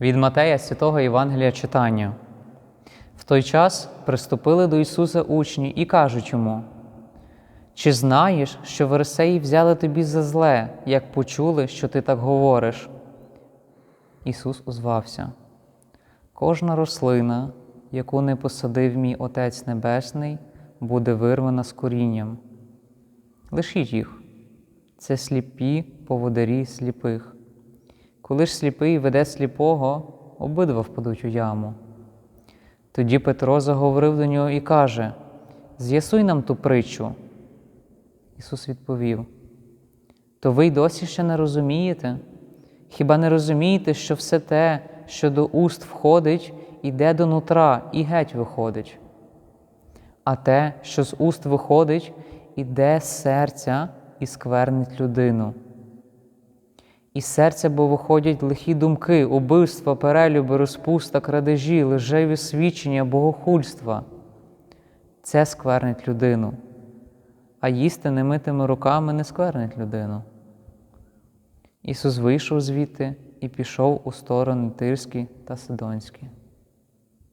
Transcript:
Від Матея святого Євангелія читання. В той час приступили до Ісуса учні і кажуть йому: Чи знаєш, що версеї взяли тобі за зле, як почули, що ти так говориш? Ісус озвався: Кожна рослина, яку не посадив мій Отець Небесний, буде вирвана з корінням. Лишіть їх, це сліпі поводарі сліпих. Коли ж сліпий веде сліпого, обидва впадуть у яму. Тоді Петро заговорив до нього і каже: З'ясуй нам ту притчу. Ісус відповів: То ви й досі ще не розумієте? Хіба не розумієте, що все те, що до уст входить, іде до нутра і геть виходить? А те, що з уст виходить, іде з серця і сквернить людину. Із серця бо виходять лихі думки, убивства, перелюби, розпуста, крадежі, лежеві свідчення, богохульства. Це сквернить людину, а їсти немитими руками не сквернить людину. Ісус вийшов звідти і пішов у сторони Тирські та Сидонські.